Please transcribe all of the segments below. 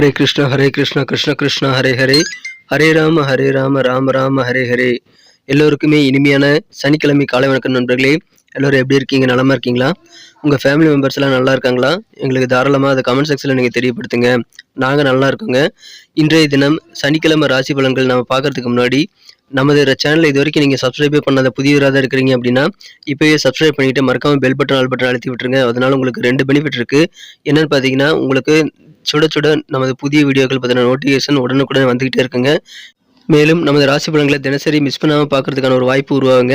ஹரே கிருஷ்ணா ஹரே கிருஷ்ணா கிருஷ்ண கிருஷ்ணா ஹரே ஹரே ஹரே ராம ஹரே ராம ராம ராம ஹரே ஹரே எல்லோருக்குமே இனிமையான சனிக்கிழமை காலை வணக்கம் நண்பர்களே. எல்லோரும் எப்படி இருக்கீங்க? நலமாக இருக்கீங்களா? உங்கள் ஃபேமிலி மெம்பர்ஸ் எல்லாம் நல்லா இருக்காங்களா? எங்களுக்கு தாராளமாக அதை கமெண்ட் செக்ஷனில் நீங்கள் தெரியப்படுத்துங்க. நாங்கள் நல்லா இருக்கோங்க. இன்றைய தினம் சனிக்கிழமை ராசி பலன்கள் நம்ம பார்க்கறதுக்கு முன்னாடி நமது சேனலை இது வரைக்கும் நீங்கள் சப்ஸ்கிரைபே பண்ணாத புதியவராக தான் இருக்கிறீங்க அப்படின்னா இப்போயே சப்ஸ்கிரைப் பண்ணிவிட்டு மறக்காமல் பெல் பட்டன் ஆல் பட்டன் அழுத்தி விட்டுருங்க. அதனால் உங்களுக்கு ரெண்டு பெனிஃபிட் இருக்குது என்னென்னு பார்த்தீங்கன்னா உங்களுக்கு சுட சுட நமது புதிய வீடியோக்கள் பற்றின நோட்டிஃபிகேஷன் உடனுக்குடன் வந்துக்கிட்டே இருக்குங்க. மேலும் நமது ராசி பலன்களை தினசரி மிஸ் பண்ணாமல் பார்க்கறதுக்கான ஒரு வாய்ப்பு உருவாகுங்க.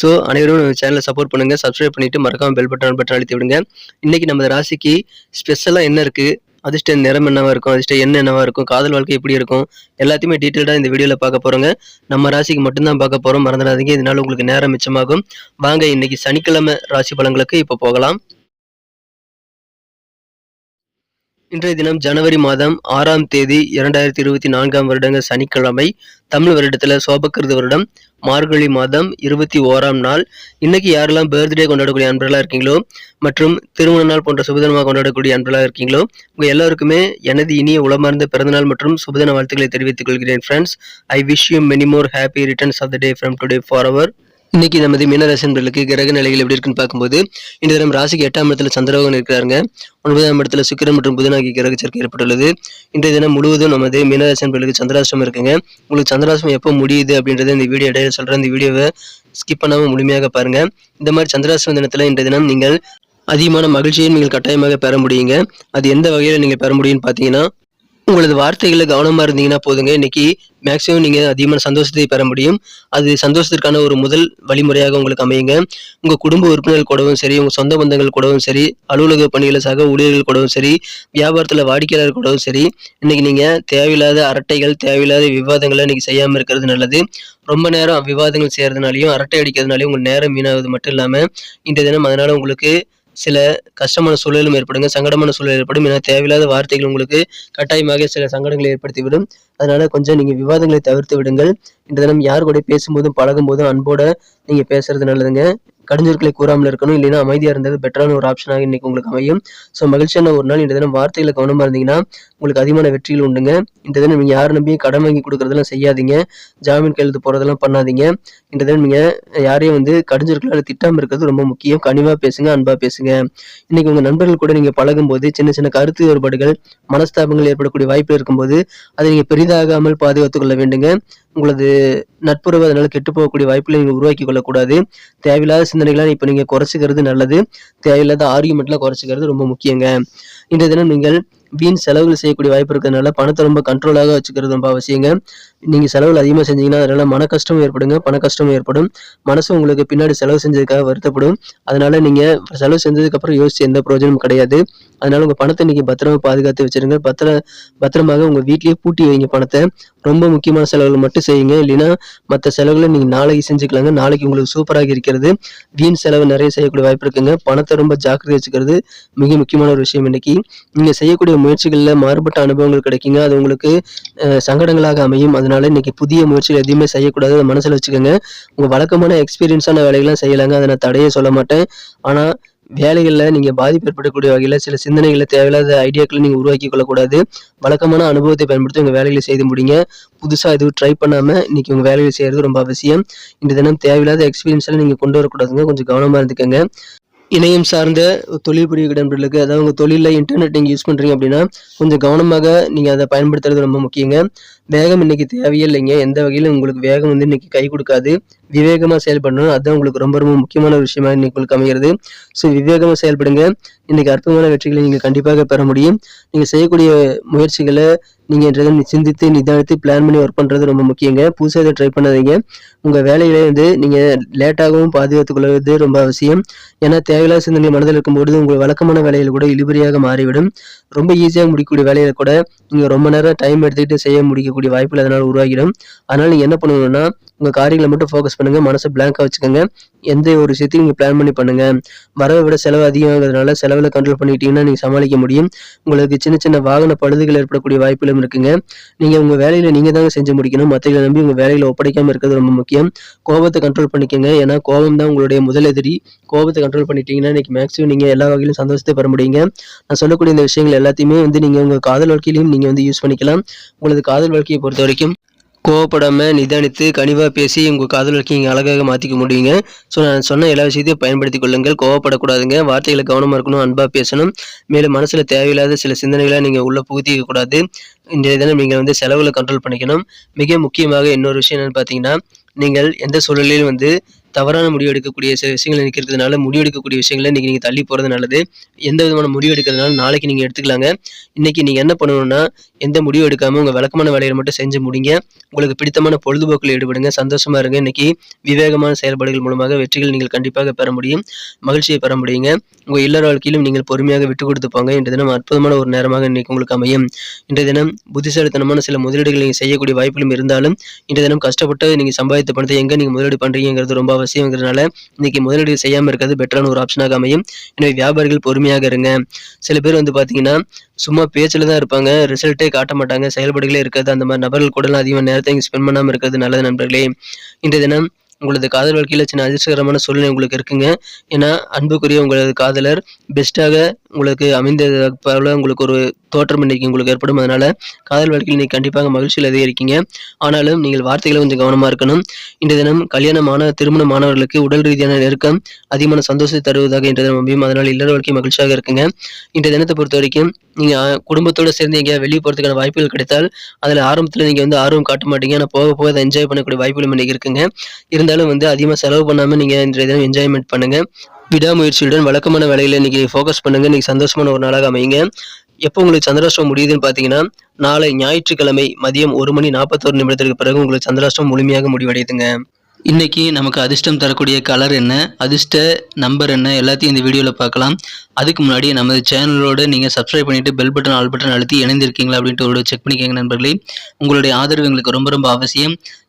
ஸோ அனைவரும் நம்ம சேனலை சப்போர்ட் பண்ணுங்கள் சப்ஸ்கிரைப் பண்ணிவிட்டு மறக்காமல் பெல் பட்டன் பட்டன் அழுத்தி விடுங்க. இன்றைக்கி நமது ராசிக்கு ஸ்பெஷலாக என்ன இருக்குது அதிர்ஷ்ட நிறம் என்னவாக இருக்கும்? அதிர்ஷ்ட என்ன என்னவாக இருக்கும்? காதல் வாழ்க்கை எப்படி இருக்கும்? எல்லாத்தையுமே டீட்டெயில்டாக இந்த வீடியோவில் பார்க்க போகிறோங்க நம்ம ராசிக்கு மட்டும்தான் பார்க்க போகிறோம் மறந்துடாதீங்க. இதனால் உங்களுக்கு நேரம் மிச்சமாகும். வாங்க இன்னைக்கு சனிக்கிழமை ராசி பலன்களுக்கு இப்போ போகலாம். இன்றைய தினம் ஜனவரி மாதம் ஆறாம் தேதி இரண்டாயிரத்தி இருபத்தி நான்காம் வருடங்க சனிக்கிழமை தமிழ் வருடத்தில் சோபக்கிருது வருடம் மார்கழி மாதம் இருபத்தி ஓராம் நாள். இன்னைக்கு யாரெல்லாம் பர்த்டே கொண்டாடக்கூடிய அன்பர்களாக இருக்கீங்களோ மற்றும் திருமண நாள் போன்ற சுபதினமாக கொண்டாடக்கூடிய அன்பர்களாக இருக்கீங்களோ உங்கள் எல்லாருக்குமே எனது இனிய உளமார்ந்த பிறந்தநாள் மற்றும் சுபதின வாழ்த்துக்களை தெரிவித்துக் கொள்கிறேன் friends I wish you many more happy returns of the day from today for our இன்னைக்கு நமது மீனராசன்பர்களுக்கு கிரக நிலைகள் எப்படி இருக்குன்னு பார்க்கும்போது இந்த தினம் ராசிக்கு எட்டாம் இடத்துல சந்திரபகன் இருக்கிறாங்க ஒன்பதாம் இடத்துல சுக்கிரன் மற்றும் புதன் ஆகிய கிரக சேர்க்கை ஏற்பட்டுள்ளது. இன்றைய தினம் முழுவதும் நமது மீனராசன்பர்களுக்கு சந்திராசிரமம் இருக்குங்க. உங்களுக்கு சந்திராசிரமம் எப்போ முடியுது அப்படின்றத இந்த வீடியோ இடையில சொல்றேன். இந்த வீடியோவை ஸ்கிப் பண்ணாம முழுமையாக பாருங்க. இந்த மாதிரி சந்திராஷ்டிரம் தினத்துல இன்றைய தினம் நீங்கள் அதிகமான மகிழ்ச்சியை நீங்கள் கட்டாயமாக பெற முடியுங்க. அது எந்த வகையில் நீங்கள் பெற முடியும்னு பார்த்தீங்கன்னா உங்களது வார்த்தைகளில் கவனமாக இருந்தீங்கன்னா போதுங்க. இன்னைக்கு மேக்ஸிமம் நீங்கள் அதிகமான சந்தோஷத்தை பெற முடியும். அது சந்தோஷத்திற்கான ஒரு முதல் வழிமுறையாக உங்களுக்கு அமையுங்க. உங்கள் குடும்ப உறுப்பினர்கள் கூடவும் சரி உங்கள் சொந்த பந்தங்கள் கூடவும் சரி அலுவலக பணிகளை சக ஊழியர்கள் கூடவும் சரி வியாபாரத்தில் வாடிக்கையாளர் கூடவும் சரி இன்னைக்கு நீங்கள் தேவையில்லாத அரட்டைகள் தேவையில்லாத விவாதங்களை இன்னைக்கு செய்யாமல் இருக்கிறது நல்லது. ரொம்ப நேரம் விவாதங்கள் செய்கிறதுனாலையும் அரட்டை அடிக்கிறதுனாலையும் உங்கள் நேரம் வீணாவது மட்டும் இல்லாமல் இந்த தினம் அதனால் உங்களுக்கு சில கஷ்டமான சூழலும் ஏற்படுங்க சங்கடமான சூழல் ஏற்படும். ஏன்னா தேவையில்லாத வார்த்தைகள் உங்களுக்கு கட்டாயமாக சில சங்கடங்களை ஏற்படுத்திவிடும். அதனால கொஞ்சம் நீங்க விவாதங்களை தவிர்த்து விடுங்கள். இந்த தினம் யார் கூட பேசும்போதும் பழகும் போதும் அன்போட நீங்க பேசுறது நல்லதுங்க. கடிஞ்சொற்களை கூறாமல் இருக்கணும். இல்லைன்னா அமைதியாக இருந்தது பெட்டரான ஒரு ஆப்ஷனாக இன்னைக்கு உங்களுக்கு அமையும். ஸோ மகிழ்ச்சியான ஒரு நாள். இந்த தினம் வார்த்தைகளை கவனமாக இருந்தீங்கன்னா உங்களுக்கு அதிகமான வெற்றிகள் உண்டுங்க. இந்த தினம் நீங்கள் யார் நம்பியும் கடன் வாங்கி கொடுக்குறதெல்லாம் செய்யாதீங்க. ஜாமீன் கையெழுத்து போகிறதெல்லாம் பண்ணாதீங்க. இந்த தினம் நீங்கள் யாரையும் வந்து கடிஞ்சொற்களால் திட்டாமல் இருக்கிறது ரொம்ப முக்கியம். கனிவாக பேசுங்க அன்பாக பேசுங்க. இன்னைக்கு உங்கள் நண்பர்கள் கூட நீங்கள் பழகும்போது சின்ன சின்ன கருத்து வேறுபாடுகள் மனஸ்தாபங்கள் ஏற்படக்கூடிய வாய்ப்பு இருக்கும்போது அதை நீங்கள் பெரிதாகாமல் பாதுகாத்துக் கொள்ள வேண்டுங்க. உங்களது நட்புறவு அதனால கெட்டு போகக்கூடிய வாய்ப்புகளை நீங்கள் உருவாக்கி கொள்ளக்கூடாது. தேவையில்லாத சிந்தனைகளை இப்போ நீங்கள் குறைச்சிக்கிறது நல்லது. தேவையில்லாத ஆர்குமெண்ட்லாம் குறைச்சிக்கிறது ரொம்ப முக்கியங்க. இன்றைய தினம் நீங்கள் வீண் செலவுகள் செய்யக்கூடிய வாய்ப்பு இருக்கிறதுனால பணத்தை ரொம்ப கண்ட்ரோலாக வச்சுக்கிறது ரொம்ப அவசியங்க. நீங்கள் செலவுகள் அதிகமாக செஞ்சீங்கன்னா அதனால் மன கஷ்டம் ஏற்படுங்க. பண கஷ்டம் ஏற்படும். மனசு உங்களுக்கு பின்னாடி செலவு செஞ்சதுக்காக வருத்தப்படும். அதனால நீங்கள் செலவு செஞ்சதுக்கப்புறம் யோசிச்சு எந்த பிரயோஜனமும் கிடையாது. அதனால உங்கள் பணத்தை நீங்கள் பத்திரமா பாதுகாத்து வச்சிருங்க. பத்திர பத்திரமாக உங்கள் வீட்லயே பூட்டி வைங்க பணத்தை. ரொம்ப முக்கியமான செலவுகள் மட்டும் செய்யுங்க. இல்லைன்னா மற்ற செலவுகளை நீங்கள் நாளைக்கு செஞ்சுக்கலாங்க. நாளைக்கு உங்களுக்கு சூப்பராக இருக்கிறது. வீண் செலவு நிறைய செய்யக்கூடிய வாய்ப்பு இருக்குங்க. பணத்தை ரொம்ப ஜாக்கிரதை வச்சுக்கிறது மிக முக்கியமான ஒரு விஷயம் இன்னைக்கு. நீங்கள் செய்யக்கூடிய முயற்சிகளில் மாறுபட்ட அனுபவங்கள் கிடைக்குங்க. அது உங்களுக்கு சங்கடங்களாக அமையும். அதனால இன்னைக்கு புதிய முயற்சிகள் எதுவுமே செய்யக்கூடாது. அதை மனசில் வச்சுக்கோங்க. உங்கள் வழக்கமான எக்ஸ்பீரியன்ஸான வேலைகள்லாம் செய்யலாங்க. அதை நான் தடையே சொல்ல மாட்டேன். ஆனால் வேலைகளில் நீங்கள் பாதிப்பு ஏற்படக்கூடிய வகையில் சில சிந்தனைகளை தேவையில்லாத ஐடியாக்களை நீங்கள் உருவாக்கி கொள்ளக்கூடாது. வழக்கமான அனுபவத்தை பயன்படுத்தி உங்கள் வேலைகளை செய்து முடிங்க. புதுசாக எதுவும் ட்ரை பண்ணாமல் இன்னைக்கு உங்கள் வேலைகளை செய்கிறது ரொம்ப அவசியம். இந்த தினம் தேவையில்லாத எக்ஸ்பீரியன்ஸ்லாம் நீங்கள் கொண்டு வரக்கூடாதுங்க. கொஞ்சம் கவனமாக இருந்துக்கங்க. இணையம் சார்ந்த தொழில் புரியக்கூடிய நண்பர்களுக்கு அதாவது உங்கள் தொழிலில் இன்டர்நெட் நீங்கள் யூஸ் பண்ணுறீங்க அப்படின்னா கொஞ்சம் கவனமாக நீங்கள் அதை பயன்படுத்துறது ரொம்ப முக்கியங்க. வேகம் இன்னைக்கு தேவையே இல்லைங்க எந்த வகையிலும் உங்களுக்கு வேகம் வந்து இன்னைக்கு கை கொடுக்காது. விவேகமாக செயல்படணும். அதுதான் உங்களுக்கு ரொம்ப ரொம்ப முக்கியமான விஷயமா இன்னைக்கு உங்களுக்கு அமைகிறது. ஸோ விவேகமாக செயல்படுங்க. இன்னைக்கு அற்புதமான வெற்றிகளை நீங்கள் கண்டிப்பாக பெற முடியும். நீங்கள் செய்யக்கூடிய முயற்சிகளை நீங்கள் என்றதை சிந்தித்து நிதானித்து பிளான் பண்ணி ஒர்க் பண்ணுறது ரொம்ப முக்கியங்க. புதுசாக இதை ட்ரை பண்ணாதீங்க. உங்கள் வேலையில வந்து நீங்கள் லேட்டாகவும் பாதுகாத்துக் கொள்வது ரொம்ப அவசியம். ஏன்னா தேவையில்லாத சிந்தனை மனதில் இருக்கும்போது உங்கள் வழக்கமான வேலையில் கூட இழுபறியாக மாறிவிடும். ரொம்ப ஈஸியாக முடிக்கக்கூடிய வேலையில் கூட நீங்கள் ரொம்ப நேரம் டைம் எடுத்துக்கிட்டு செய்ய முடியும். இருக்கக்கூடிய வாய்ப்புகள் அதனால் உருவாகிடும். அதனால் நீங்கள் என்ன பண்ணணும்னா உங்கள் காரியங்களை மட்டும் ஃபோக்கஸ் பண்ணுங்கள் மனசை பிளாங்காக வச்சுக்கோங்க. எந்த ஒரு விஷயத்தையும் நீங்கள் பிளான் பண்ணி பண்ணுங்கள் வரவை விட செலவு அதிகமாகிறதுனால செலவில் கண்ட்ரோல் பண்ணிக்கிட்டீங்கன்னா நீங்கள் சமாளிக்க முடியும். உங்களுக்கு சின்ன சின்ன வாகன பழுதுகள் ஏற்படக்கூடிய வாய்ப்புகளும் இருக்குங்க. நீங்கள் உங்கள் வேலையில் நீங்கள் தாங்க செஞ்சு முடிக்கணும். மற்றவங்களை நம்பி உங்கள் வேலையில் ஒப்படைக்காமல் இருக்கிறது ரொம்ப முக்கியம். கோபத்தை கண்ட்ரோல் பண்ணிக்கோங்க. ஏன்னா கோபம் தான் உங்களுடைய முதல் எதிரி. கோபத்தை கண்ட்ரோல் பண்ணிட்டீங்கன்னா இன்றைக்கி மேக்ஸிமம் நீங்கள் எல்லா வகையிலும் சந்தோஷத்தை பெற முடியுங்க. நான் சொல்லக்கூடிய இந்த விஷயங்கள் எல்லாத்தையுமே வந்து நீங்கள் உங்கள் காதல் வாழ்க்கையிலையும் நீங்கள் வந்து யூஸ் பண்ணிக்கலாம். உங்களது காதல் வாழ்க்கையை பொறுத்த வரைக்கும் கோவப்படாமல் நிதானித்து கனிவாக பேசி உங்கள் காதலுக்கு நீங்கள் அழகாக மாற்றிக்க முடியுங்க. ஸோ நான் சொன்ன எல்லா விஷயத்தையும் பயன்படுத்தி கொள்ளுங்கள். கோவப்படக்கூடாதுங்க. வார்த்தைகளை கவனமாக இருக்கணும் அன்பாக பேசணும். மேலும் மனசில் தேவையில்லாத சில சிந்தனைகளை நீங்கள் உள்ளே புகுத்திக்க கூடாது. இன்றைய தினம் நீங்கள் வந்து செலவுகளை கண்ட்ரோல் பண்ணிக்கணும். மிக முக்கியமாக இன்னொரு விஷயம் என்னென்னு பார்த்தீங்கன்னா நீங்கள் எந்த சூழலிலும் வந்து தவறான முடிவு எடுக்கக்கூடிய சில விஷயங்கள் நிற்கிறதுனால முடிவு எடுக்கக்கூடிய விஷயங்களை இன்றைக்கி நீங்கள் தள்ளி போகிறது நல்லது. எந்த விதமான முடிவு எடுக்கிறதுனால நாளைக்கு நீங்கள் எடுத்துக்கலாங்க. இன்றைக்கி நீங்கள் என்ன பண்ணணும்னா எந்த முடிவு எடுக்காமல் உங்கள் விளக்கமான வேலையை மட்டும் செஞ்சு முடிங்க. உங்களுக்கு பிடித்தமான பொழுதுபோக்கில் ஈடுபடுங்க. சந்தோஷமாக இருங்க. இன்றைக்கி விவேகமான செயல்பாடுகள் மூலமாக வெற்றிகள் நீங்கள் கண்டிப்பாக பெற முடியும். மகிழ்ச்சியை பெற முடியுங்க. உங்கள் இல்லற வாழ்க்கையிலும் நீங்கள் பொறுமையாக விட்டு கொடுத்து போங்க. இன்றைய தினம் அற்புதமான ஒரு நேரமாக இன்றைக்கி உங்களுக்கு அமையும். இன்றைய தினம் புத்திசாலித்தனமான சில முதலீடுகள் நீங்கள் செய்யக்கூடிய வாய்ப்புகளும் இருந்தாலும் இன்றைய தினம் கஷ்டப்பட்டு நீங்கள் சம்பாதித்த பணத்தை எங்கே நீங்கள் முதலீடு பண்ணுறீங்கிறது ரொம்ப அவசியங்கிறதுனால இன்னைக்கு முதலீடு செய்யாமல் இருக்கிறது பெட்டரான ஒரு ஆப்ஷனாக அமையும். எனவே வியாபாரிகள் பொறுமையாக இருங்க. சில பேர் வந்து பார்த்தீங்கன்னா சும்மா பேச்சில் தான் இருப்பாங்க. ரிசல்ட்டே காட்ட மாட்டாங்க. செயல்பாடுகளே இருக்காது. அந்த மாதிரி நபர்கள் கூட அதிகமாக நேரத்தை இங்கே ஸ்பெண்ட் பண்ணாமல் இருக்கிறது நல்லது நண்பர்களே. இன்றைய தினம் உங்களது காதல் வாழ்க்கையில் சின்ன அதிர்ஷ்டகரமான சூழ்நிலை உங்களுக்கு இருக்குங்க. ஏன்னா அன்புக்குரிய உங்களது காதலர் பெஸ்ட்டாக உங்களுக்கு அமைந்தது போல உங்களுக்கு ஒரு தோற்றம் இன்னைக்கு உங்களுக்கு ஏற்படும். அதனால காதல் வாழ்க்கையில் நீங்கள் கண்டிப்பாக மகிழ்ச்சியில் அதிகரிக்கீங்க ஆனாலும் நீங்கள் வார்த்தைகளை கொஞ்சம் கவனமாக இருக்கணும். இன்றைய தினம் கல்யாணமான திருமண மாணவர்களுக்கு உடல் ரீதியான நெருக்கம் அதிகமான சந்தோஷத்தை தருவதாக இன்றைய தினம் அமையும். அதனால் இல்லற வாழ்க்கை மகிழ்ச்சியாக இருக்குங்க. இன்றைய தினத்தை பொறுத்த வரைக்கும் நீங்கள் குடும்பத்தோடு சேர்ந்து எங்கேயா வெளியே போகிறதுக்கான வாய்ப்புகள் கிடைத்தால் அதில் ஆரம்பத்தில் நீங்கள் வந்து ஆர்வம் காட்ட மாட்டீங்க. ஆனால் போக போக அதை என்ஜாய் பண்ணக்கூடிய வாய்ப்புகள் இன்றைக்கி இருக்குங்க. இருந்தாலும் வந்து அதிகமாக செலவு பண்ணாமல் நீங்கள் இன்றைய தினம் என்ஜாய்மெண்ட் பண்ணுங்கள் விடாமுயற்சியுடன் வழக்கமான வேலையில் இன்னைக்கு ஃபோக்கஸ் பண்ணுங்க. இன்றைக்கி சந்தோஷமான ஒரு நாளாக அமைங்க எப்போ உங்களுக்கு சந்திராஷ்டிரம் முடியுதுன்னு பார்த்தீங்கன்னா நாளை ஞாயிற்றுக்கிழமை மதியம் ஒரு மணி நாற்பத்தோரு நிமிடத்திற்கு பிறகு உங்களுக்கு சந்திராஷ்டிரம் முழுமையாக முடிவடையுதுங்க. இன்னைக்கு நமக்கு அதிர்ஷ்டம் தரக்கூடிய கலர் என்ன அதிர்ஷ்ட நம்பர் என்ன எல்லாத்தையும் இந்த வீடியோவில் பார்க்கலாம். அதுக்கு முன்னாடி நமது சேனலோடு நீங்கள் சப்ஸ்கிரைப் பண்ணிவிட்டு பெல் பட்டன் ஆல் பட்டன் அழுத்தி இணைந்திருக்கீங்களா அப்படின்ட்டு ஒரு செக் பண்ணிக்கோங்க நண்பர்களே. உங்களுடைய ஆதரவு எங்களுக்கு ரொம்ப ரொம்ப அவசியம்.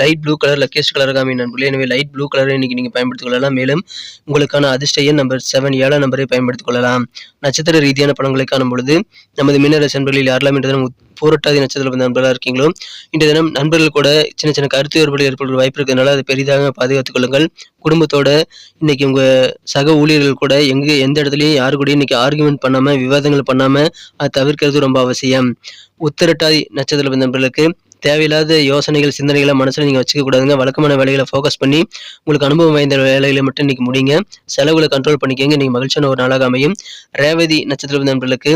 light blue colour luckiest colour காமி நண்பர்களே. எனவே லைட் ப்ளூ கலரை இன்னைக்கு நீங்கள் பயன்படுத்திக் கொள்ளலாம். மேலும் உங்களுக்கான அதிர்ஷ்ட எண் நம்பர் செவன் ஏழாம் நம்பரை பயன்படுத்திக் கொள்ளலாம். நட்சத்திர ரீதியான படங்களை காணும் பொழுது நமது மீனராசி நண்பர்களில் யாரெல்லாம் என்ற தினம் போராட்டாதி நட்சத்திர நண்பர்களாக இருக்கீங்களோ இன்றைய தினம் நண்பர்கள் கூட சின்ன சின்ன கருத்து வேறுபாடு ஏற்படுற வாய்ப்பு இருக்கிறதுனால அதை பெரிதாக பாதுகாத்துக் கொள்ளுங்கள். குடும்பத்தோட இன்னைக்கு உங்க சக ஊழியர்கள் கூட எங்க எந்த இடத்துலையும் யாரு கூட இன்னைக்கு ஆர்குமெண்ட் பண்ணாம விவாதங்கள் பண்ணாம அதை தவிர்க்கிறது ரொம்ப அவசியம். உத்திரட்டாதி நட்சத்திர நண்பர்களுக்கு தேவையில்லாத யோசனைகள் சிந்தனைகளை மனசில் நீங்கள் வச்சுக்க கூடாதுங்க. வழக்கமான வேலைகளை ஃபோக்கஸ் பண்ணி உங்களுக்கு அனுபவம் வாய்ந்த வேலைகளை மட்டும் இன்னைக்கு முடிங்க. செலவுகளை கண்ட்ரோல் பண்ணிக்கங்க. நீங்கள் மகிழ்ச்சியான ஒரு நாளாக அமையும். ரேவதி நட்சத்திர நண்பர்களுக்கு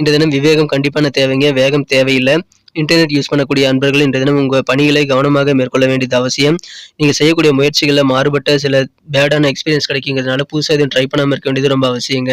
இந்த தினம் விவேகம் கண்டிப்பான தேவைங்க. வேகம் தேவையில்லை. இன்டர்நெட் யூஸ் பண்ணக்கூடிய அன்பர்கள் இன்றைய தினம் உங்கள் பணிகளை கவனமாக மேற்கொள்ள வேண்டியது அவசியம். நீங்கள் செய்யக்கூடிய முயற்சிகளில் மாறுபட்ட சில பேடான எக்ஸ்பீரியன்ஸ் கிடைக்குங்கிறதுனால புதுசாக எதுவும் ட்ரை பண்ணாமல் இருக்க வேண்டியது ரொம்ப அவசியங்க.